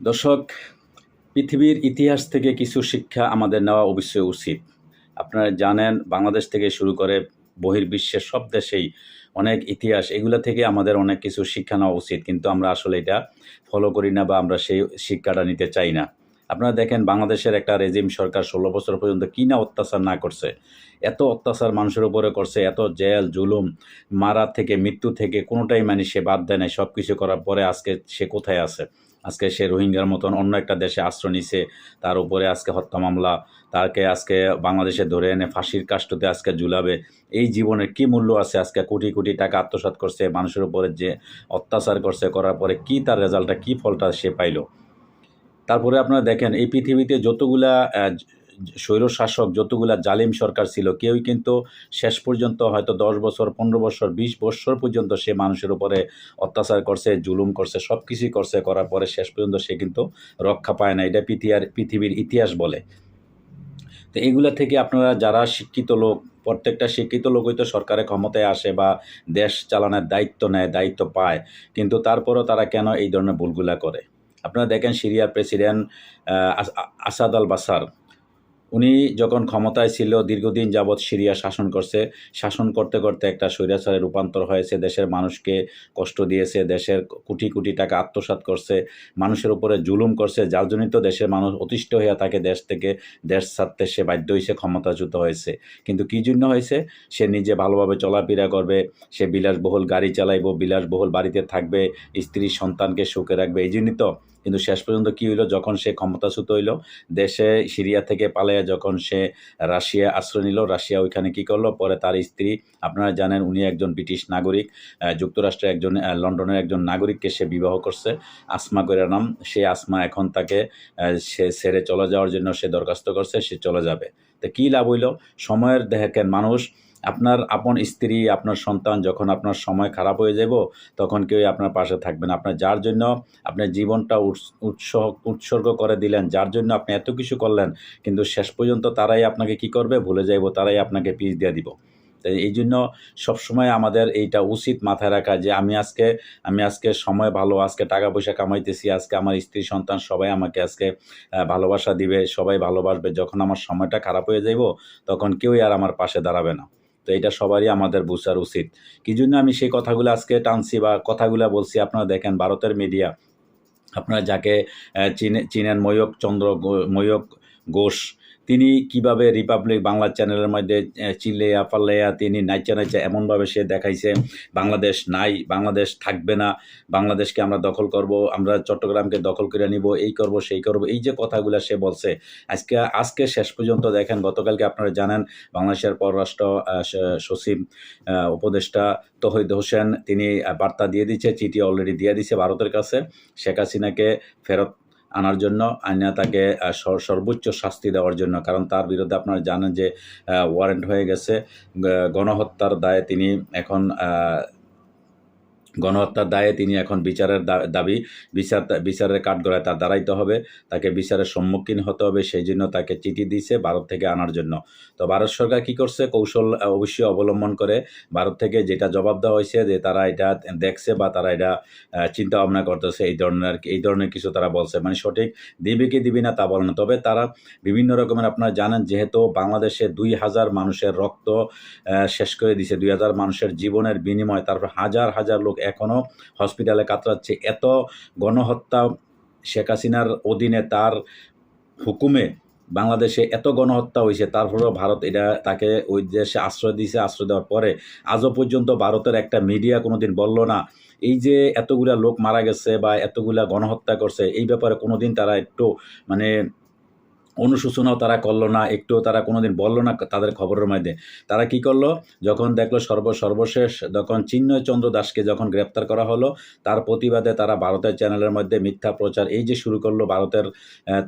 দর্শক, পৃথিবীর ইতিহাস থেকে কিছু শিক্ষা আমাদের নেওয়া অবশ্যই উচিত। আপনারা জানেন, বাংলাদেশ থেকে শুরু করে বহির্বিশ্বের সব দেশেই অনেক ইতিহাস, এগুলো থেকে আমাদের অনেক কিছু শিক্ষা নেওয়া উচিত, কিন্তু আমরা আসলে এটা ফলো করি না বা আমরা সেই শিক্ষাটা নিতে চাই না। আপনারা দেখেন, বাংলাদেশের একটা রেজিম সরকার ষোলো বছর পর্যন্ত কী না অত্যাচার না করছে? এত অত্যাচার মানুষের উপরে করছে, এত জেল, জুলুম, মারা থেকে, মৃত্যু থেকে, কোনোটাই মানে সে বাদ দেয় নাই সব কিছু করার পরে আজকে সে কোথায় আছে? আজকে সে রোহিঙ্গার মতন অন্য একটা দেশে আশ্রয় নিছে, তার উপরে আজকে হত্যা মামলা, তাকে আজকে বাংলাদেশে ধরে এনে ফাঁসির কাষ্টতে আজকে ঝুলাবে। এই জীবনের কি মূল্য আছে? আজকে কোটি কোটি টাকা আত্মসাত করছে, মানুষের উপরে যে অত্যাচার করছে করার পরে কি তার রেজাল্টটা, কি ফলটা সে পাইল? তারপরে আপনারা দেখেন, এই পৃথিবীতে যতগুলা আহ, স্বৈর শাসক যতগুলা জালিম সরকার ছিল কেউই কিন্তু শেষ পর্যন্ত হয়তো দশ বছর পনেরো বছর বিশ বছর পর্যন্ত সে মানুষের উপরে অত্যাচার করছে জুলুম করছে সব কিছুই করছে করার পরে শেষ পর্যন্ত সে কিন্তু রক্ষা পায় না। এটা পৃথিবীর পৃথিবীর ইতিহাস বলে। তো এগুলা থেকে আপনারা যারা শিক্ষিত লোক প্রত্যেকটা শিক্ষিত লোকই তো সরকারের ক্ষমতায় আসে বা দেশ চালানোর দায়িত্ব নেয় দায়িত্ব পায় কিন্তু তারপরও তারা কেন এই ধরনের ভুলগুলা করে? আপনারা দেখেন সিরিয়ার প্রেসিডেন্ট আসাদ আল বাসার উনি যখন ক্ষমতায় ছিল, দীর্ঘদিন যাবৎ সিরিয়া শাসন করছে। শাসন করতে করতে একটা স্বৈরাচারে রূপান্তর হয়েছে। দেশের মানুষকে কষ্ট দিয়েছে, দেশের কোটি কোটি টাকা আত্মসাৎ করছে, মানুষের উপরে জুলুম করছে। যার জন্যই দেশের মানুষ অতিষ্ঠ হইয়া তাকে দেশ থেকে দেশ ছাড়তে সে বাধ্য হয়েছে ক্ষমতাচ্যুত হয়েছে। কিন্তু কী জন্য হয়েছে? সে নিজে ভালোভাবে চলাফেরা করবে, সে বিলাসবহুল গাড়ি চালাইব, বিলাসবহুল বাড়িতে থাকবে, স্ত্রী সন্তানকে সুখে রাখবে, এই জন্যই তো কিন্তু শেষ পর্যন্ত কী হইল? যখন সে ক্ষমতাচ্যুত হইল, দেশে সিরিয়া থেকে পালাইয়া যখন সে রাশিয়া আশ্রয় নিল, রাশিয়া ওইখানে কি করল? পরে তার স্ত্রী, আপনারা জানেন উনি একজন ব্রিটিশ নাগরিক যুক্তরাষ্ট্রের একজন লন্ডনের একজন নাগরিককে সে বিবাহ করছে। আসমা করে নাম, সে আসমা এখন তাকে সে ছেড়ে চলে যাওয়ার জন্য সে দরখাস্ত করছে, সে চলে যাবে। তো কী লাভ হইল? সময়ের দেখেন মানুষ আপনার আপন স্ত্রী, আপনার সন্তান যখন আপনার সময় খারাপ হয়ে যাব তখন কেউ আপনার পাশে থাকবেন আপনার যার জন্য আপনার জীবনটা উৎস- উৎস- উৎসর্গ করে দিলেন, যার জন্য আপনি এত কিছু করলেন, কিন্তু শেষ পর্যন্ত তারাই আপনাকে কি করবে? ভুলে যাইব, তারাই আপনাকে পিস দিয়ে দিব। তো এই জন্য সবসময় আমাদের এইটা উচিত মাথায় রাখা যে আমি আজকে আমি আজকে সময় ভালো, আজকে টাকা পয়সা কামাইতেছি, আজকে আমার স্ত্রী, সন্তান সবাই আমাকে আজকে ভালোবাসা দিবে, সবাই ভালোবাসবে। যখন আমার সময়টা খারাপ হয়ে যাইব, তখন কেউই আর আমার পাশে দাঁড়াবে না। তো এটা সবারই আমাদের বোঝার উচিত। কি জন্য আমি সেই কথাগুলো আজকে টানছি বা কথাগুলো বলছি, আপনারা দেখেন ভারতের মিডিয়া আপনারা যাকে চিনে, চিনেন ময়ক চন্দ্র ময়ূক ঘোষ তিনি কীভাবে রিপাবলিক বাংলা চ্যানেলের মধ্যে আহ, চিল্লাইয়া পাল্লাইয়া তিনি নাইচা নাইচা এমনভাবে সে দেখাইছে বাংলাদেশ নাই বাংলাদেশ থাকবে না বাংলাদেশকে আমরা দখল করব আমরা চট্টগ্রামকে দখল করে নিব এই করব সেই করব এই যে কথাগুলো সে বলছে। আজকে আজকে শেষ পর্যন্ত দেখেন গতকালকে আপনারা জানেন বাংলাদেশের পররাষ্ট্র সচিব উপদেষ্টা তহিদ হোসেন তিনি বার্তা দিয়ে দিচ্ছে চিঠি অলরেডি দিয়ে দিছে ভারতের কাছে। শেখ হাসিনাকে ফেরত আনার জন্য, আইনা তাকে সর্বোচ্চ শাস্তি দেওয়ার জন্য। কারণ তার বিরুদ্ধে আপনারা জানেন যে ওয়ারেন্ট হয়ে গেছে। গণহত্যার দায়ে তিনি এখন গণহত্যার দায়ে তিনি এখন বিচারের দাবি বিচার, বিচারের কাঠগড়ায় তার দাঁড়াইতে হবে। তাকে বিচারের সম্মুখীন হতে হবে, সেই জন্য তাকে চিঠি দিয়েছে ভারত থেকে আনার জন্য। তো ভারত সরকার কি করছে? কৌশল অবশ্যই অবলম্বন করে ভারত থেকে যেটা জবাব দেওয়া হয়েছে যে তারা এটা দেখছে বা তারা এটা চিন্তা ভাবনা করতেছে, এই ধরনের এই ধরনের কিছু তারা বলছে। মানে সঠিক দিবে কি দিবি না তা বলে না। তবে তারা বিভিন্ন রকমের আপনারা জানেন, যেহেতু বাংলাদেশে দুই হাজার মানুষের রক্ত শেষ করে দিছে, দুই হাজার মানুষের জীবনের বিনিময় তারপর হাজার হাজার লোক এখনও হসপিটালে কাতরাচ্ছে। এত গণহত্যা শেখ হাসিনার অধীনে তার হুকুমে বাংলাদেশে এত গণহত্যা হয়েছে তারপরেও ভারত এটা তাকে ওই দেশে আশ্রয় দিয়েছে আশ্রয় দেওয়ার পরে আজও পর্যন্ত ভারতের একটা মিডিয়া কোনোদিন বলল না। এই যে এতগুলা লোক মারা গেছে বা এতগুলা গণহত্যা করছে, এই ব্যাপারে কোনোদিন তারা একটু মানে অনুশোচনাও তারা করল না, একটুও তারা কোনোদিন বলল না তাদের খবরের মধ্যে। তারা কি করল? যখন দেখল সর্ব, সর্বশেষ যখন চিন্ময় চন্দ্র দাসকে যখন গ্রেপ্তার করা হলো, তার প্রতিবাদে তারা ভারতের চ্যানেলের মধ্যে মিথ্যা প্রচার, এই যে শুরু করল ভারতের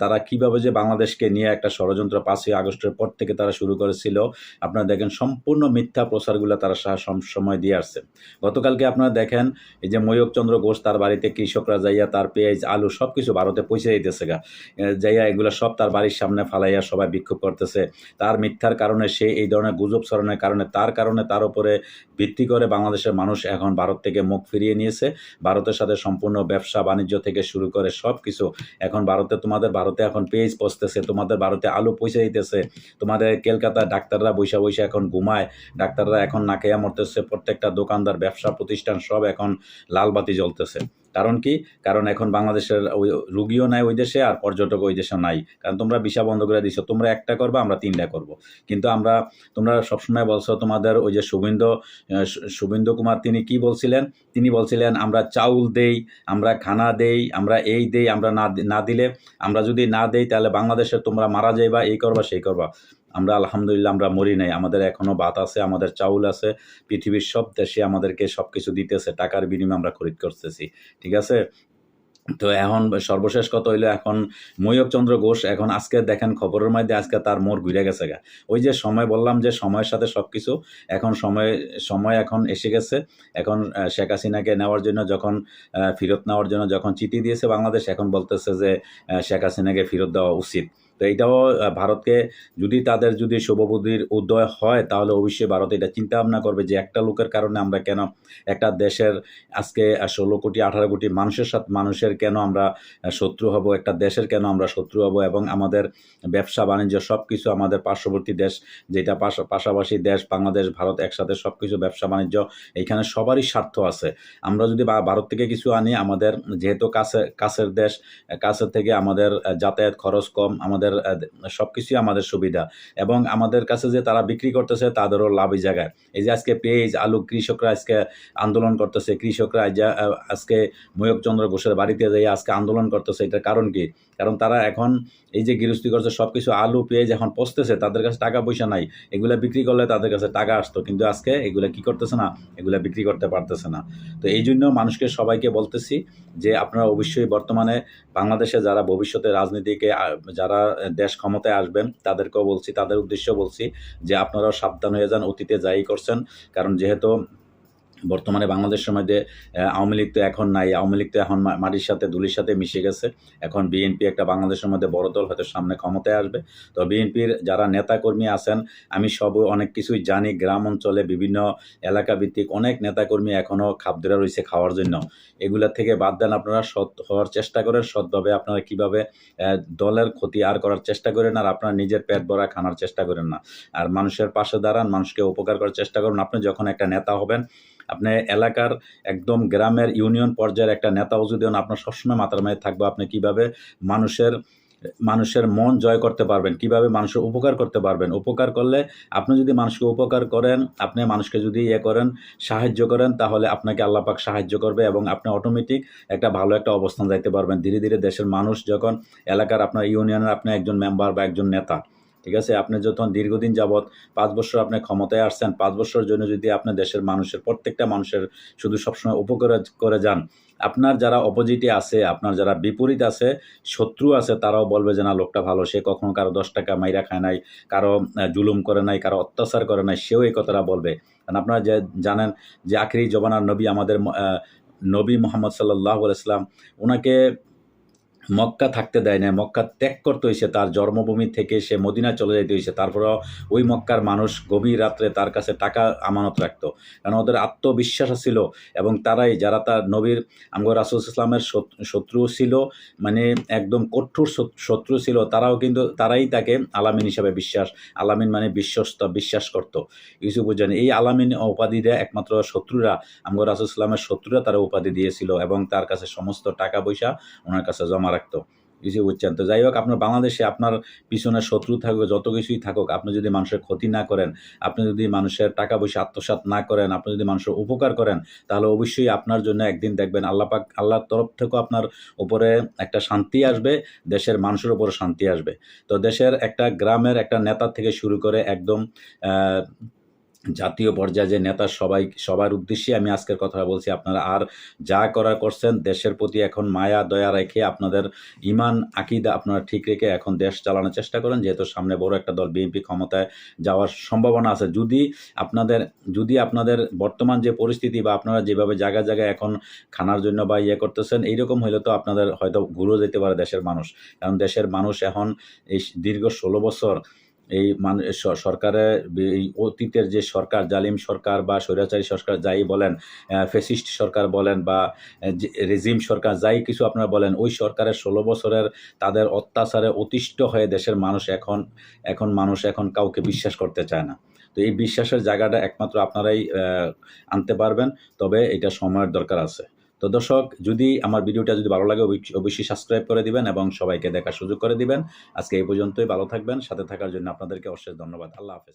তারা কীভাবে যে বাংলাদেশকে নিয়ে একটা ষড়যন্ত্র পাঁচই আগস্টের পর থেকে তারা শুরু করেছিল, আপনারা দেখেন সম্পূর্ণ মিথ্যা প্রচারগুলো তারা সময় দিয়ে আসছে। গতকালকে আপনারা দেখেন এই যে ময়ূক চন্দ্র ঘোষ, তার বাড়িতে কৃষকরা যাইয়া তার পেঁয়াজ, আলু সব কিছু ভারতে পৌঁছে দিতেছে গা। যাইয়া এগুলো সব তার বাড়ির সামনে ফালাইয়া সবাই বিক্ষোভ করতেছে। তার মিথ্যার কারণে সে এই ধরনের গুজব ছড়ানোর কারণে, তার কারণে তার উপরে ভিত্তি করে বাংলাদেশের মানুষ এখন ভারত থেকে মুখ ফিরিয়ে নিয়েছে। ভারতের সাথে সম্পূর্ণ ব্যবসা বাণিজ্য থেকে শুরু করে সব কিছু এখন ভারতে, তোমাদের ভারতে এখন পেজ পচতেছে, তোমাদের ভারতে আলু পয়সা দিতেছে তোমাদের কলকাতার ডাক্তাররা বৈশা বৈশা এখন ঘুমায়। ডাক্তাররা এখন নাকেয়া মরতেছে। প্রত্যেকটা দোকানদার, ব্যবসা প্রতিষ্ঠান সব এখন লাল বাতি জ্বলতেছে। কারণ কি? কারণ এখন বাংলাদেশের ওই রুগীও নাই ওই দেশে আর পর্যটক ওই দেশে নাই। কারণ তোমরা ভিসা বন্ধ করে দিছো, তোমরা একটা করবা, আমরা তিনটা করব। কিন্তু আমরা, তোমরা সবসময় বলছো তোমাদের ওই যে শুভেন্দু শুভেন্দু কুমার, তিনি কি বলছিলেন? তিনি বলছিলেন, আমরা চাউল দেই, আমরা খানা দেই, আমরা এই দেই, আমরা না না দিলে আমরা যদি না দেই, তাহলে বাংলাদেশে তোমরা মারা যাইবা, এই করবা, সেই করবা। আমরা আলহামদুলিল্লাহ আমরা মরি নাই। আমাদের এখনও ভাত আছে, আমাদের চাউল আছে, পৃথিবীর সব দেশে আমাদেরকে সব কিছু দিতেছে, টাকার বিনিময়ে আমরা খরিদ করতেছি, ঠিক আছে? তো এখন সর্বশেষ কথা হইল এখন ময়ূর চন্দ্র ঘোষ, এখন আজকে দেখেন খবরের মধ্যে আজকে তার মোড় ঘুরে গেছে গা। ওই যে সময় বললাম যে সময়ের সাথে সব কিছু এখন সময় সময় এখন এসে গেছে। এখন শেখ হাসিনাকে নেওয়ার জন্য যখন ফেরত নেওয়ার জন্য যখন চিঠি দিয়েছে বাংলাদেশ, এখন বলতেছে যে শেখ হাসিনাকে ফেরত দেওয়া উচিত। তো এইটাও ভারতকে যদি তাদের যদি শুভবুদ্ধির উদয় হয়, তাহলে অবশ্যই ভারত এটা চিন্তা ভাবনা করবে যে একটা লোকের কারণে আমরা কেন একটা দেশের আজকে ষোলো কোটি, আঠারো কোটি মানুষের সাথে, মানুষের কেন আমরা শত্রু হব, একটা দেশের কেন আমরা শত্রু হব এবং আমাদের ব্যবসা, বাণিজ্য সব কিছু আমাদের পার্শ্ববর্তী দেশ, যেটা পাশা- পাশাপাশি দেশ, বাংলাদেশ, ভারত একসাথে সব কিছু ব্যবসা, বাণিজ্য, এখানে সবারই স্বার্থ আছে। আমরা যদি ভারত থেকে কিছু আনি, আমাদের যেহেতু কাছে, কাছের দেশ, কাছের থেকে আমাদের যাতায়াত খরচ কম, আমাদের সব কিছুই আমাদের সুবিধা। এবং আমাদের কাছে যে তারা বিক্রি করতেছে, তাদেরও লাভই জায়গায়। এই যে আজকে পেঁয়াজ, আলু কৃষকরা আজকে আন্দোলন করতেছে, কৃষকরা আজ আজকে ময়ূকচন্দ্র ঘোষের বাড়িতে যাই আজকে আন্দোলন করতেছে, এটার কারণ কি? কারণ তারা এখন এই যে গৃহস্থী করছে সব কিছু আলু, পেঁয়াজ এখন পচতেছে, তাদের কাছে টাকা পয়সা নাই। এগুলা বিক্রি করলে তাদের কাছে টাকা আসতো, কিন্তু আজকে এগুলা কি করতেছে না, এগুলা বিক্রি করতে পারতেছে না। তো এই জন্য মানুষকে সবাইকে বলতেছি যে আপনারা অবশ্যই বর্তমানে বাংলাদেশে যারা ভবিষ্যতে রাজনীতিকে যারা দেশ ক্ষমতায় আসবেন, তাদেরকেও বলছি, তাদের উদ্দেশ্য বলছি যে আপনারাও সাবধান হয়ে যান, অতীতে যাই করছেন। কারণ যেহেতু বর্তমানে বাংলাদেশের মধ্যে আওয়ামী লীগ তো এখন নাই। আওয়ামী লীগ তো এখন মাটির সাথে ধুলির সাথে মিশে গেছে। এখন বিএনপি একটা বাংলাদেশের মধ্যে বড় দল হয়তো সামনে ক্ষমতায় আসবে। তো বিএনপির যারা নেতাকর্মী আছেন, আমি সব, অনেক কিছুই জানি। গ্রাম অঞ্চলে বিভিন্ন এলাকা ভিত্তিক অনেক নেতাকর্মী এখনও খাপদেরা রয়েছে খাওয়ার জন্য। এগুলা থেকে বাদ দেন আপনারা, সৎ হওয়ার চেষ্টা করেন, সৎভাবে আপনারা কীভাবে দলের ক্ষতি আর করার চেষ্টা করেন আর আপনারা নিজের পেট ভরা খানার চেষ্টা করেন না। আর মানুষের পাশে দাঁড়ান, মানুষকে উপকার করার চেষ্টা করুন। আপনি যখন একটা নেতা হবেন আপনি এলাকার একদম গ্রামের ইউনিয়ন পর্যায়ের একটা নেতাও যদি হন, আপনার সবসময় মাথার মাঝে থাকবে আপনি কীভাবে মানুষের মানুষের মন জয় করতে পারবেন, কীভাবে মানুষের উপকার করতে পারবেন। উপকার করলে আপনি যদি মানুষকে উপকার করেন, আপনি মানুষকে যদি ইয়ে করেন, সাহায্য করেন, তাহলে আপনাকে আল্লাপাক সাহায্য করবে এবং আপনি অটোমেটিক একটা ভালো একটা অবস্থান যাইতে পারবেন। ধীরে ধীরে দেশের মানুষ যখন এলাকার আপনার ইউনিয়নের আপনি একজন মেম্বার বা একজন নেতা ঠিক আছে? আপনি যখন দীর্ঘদিন যাবৎ পাঁচ বছর আপনি ক্ষমতায় আসছেন, পাঁচ বছরের জন্য যদি আপনি দেশের মানুষের, প্রত্যেকটা মানুষের শুধু সবসময় উপকার করে যান, আপনার যারা অপোজিটে আছে, আপনার যারা বিপরীত আছে, শত্রু আছে, তারাও বলবে যে, না, লোকটা ভালো, সে কখনো কারও দশ টাকা মাইরা খায় নাই, কারও জুলুম করে নাই, কারও অত্যাচার করে নাই, সেও এই কথাটা বলবে। কারণ আপনারা যে জানেন যে আখরি জবানার নবী আমাদের নবী মোহাম্মদ সাল্লাহ ইসলাম ওনাকে মক্কা থাকতে দেয় না মক্কা ত্যাগ করতে হয়েছে তার জন্মভূমি থেকে সে মদিনা চলে যেতে হয়েছে তারপরেও ওই মক্কার মানুষ গভীর রাত্রে তার কাছে টাকা আমানত রাখতো। কারণ ওদের আত্মবিশ্বাস ছিল এবং তারাই, যারা তার নবীর, আমগো রাসুল ইসলামের শত্রু ছিল মানে একদম কঠোর শত্রু ছিল, তারাও কিন্তু, তারাই তাকে আলামিন হিসাবে বিশ্বাস, আলামিন মানে বিশ্বস্ত, বিশ্বাস করত। কিছু বুঝেন, এই আলামিন উপাধি দেয় একমাত্র শত্রুরা, আমগো রাসুল ইসলামের শত্রুরা তারা উপাধি দিয়েছিল এবং তার কাছে সমস্ত টাকা পয়সা ওনার কাছে জমা রাখতো কিছু বুঝছেন তো যাই হোক, আপনার বাংলাদেশে আপনার পিছনে শত্রু থাকবে, যত কিছুই থাকুক, আপনি যদি মানুষের ক্ষতি না করেন, আপনি যদি মানুষের টাকা পয়সা আত্মসাৎ না করেন, আপনি যদি মানুষের উপকার করেন, তাহলে অবশ্যই আপনার জন্য একদিন দেখবেন আল্লাহ পাক, আল্লাহর তরফ থেকেও আপনার উপরে একটা শান্তি আসবে, দেশের মানুষের উপরে শান্তি আসবে। তো দেশের একটা গ্রামের একটা নেতা থেকে শুরু করে একদম জাতীয় পর্যায়ে যে নেতা সবাই, সবার উদ্দেশ্যে আমি আজকের কথা বলছি, আপনারা আর যা করা করছেন, দেশের প্রতি এখন মায়া, দয়া রেখে আপনাদের ইমান, আকিদা আপনারা ঠিক রেখে এখন দেশ চালানোর চেষ্টা করেন, যেহেতু সামনে বড় একটা দল বিএনপি ক্ষমতায় যাওয়ার সম্ভাবনা আছে। যদি আপনাদের যদি আপনাদের বর্তমান যে পরিস্থিতি বা আপনারা যেভাবে জায়গায় জায়গায় এখন খানার জন্য বা ইয়ে করতেছেন, এইরকম হলে তো আপনাদের হয়তো ঘুরেও যেতে পারে দেশের মানুষ। কারণ দেশের মানুষ এখন এই দীর্ঘ ষোলো বছর এই মান স- সরকারের এই অতীতের যে সরকার, জালিম সরকার বা স্বৈরাচারী সরকার যাই বলেন ফেসিস্ট সরকার বলেন বা রেজিম সরকার যাই কিছু আপনারা বলেন, ওই সরকারের ষোলো বছরের তাদের অত্যাচারে অতিষ্ঠ হয়ে দেশের মানুষ এখন এখন মানুষ এখন কাউকে বিশ্বাস করতে চায় না। তো এই বিশ্বাসের জায়গাটা একমাত্র আপনারাই আনতে পারবেন, তবে এটা সময়ের দরকার আছে। তো দর্শক, যদি আমার ভিডিওটা যদি ভালো লাগে অবশ্য- অবশ্যই সাবস্ক্রাইব করে দিবেন এবং সবাইকে দেখার সুযোগ করে দিবেন। আজকে এই পর্যন্তই, ভালো থাকবেন, সাথে থাকার জন্য আপনাদেরকে অশেষ ধন্যবাদ। আল্লাহ হাফেজ।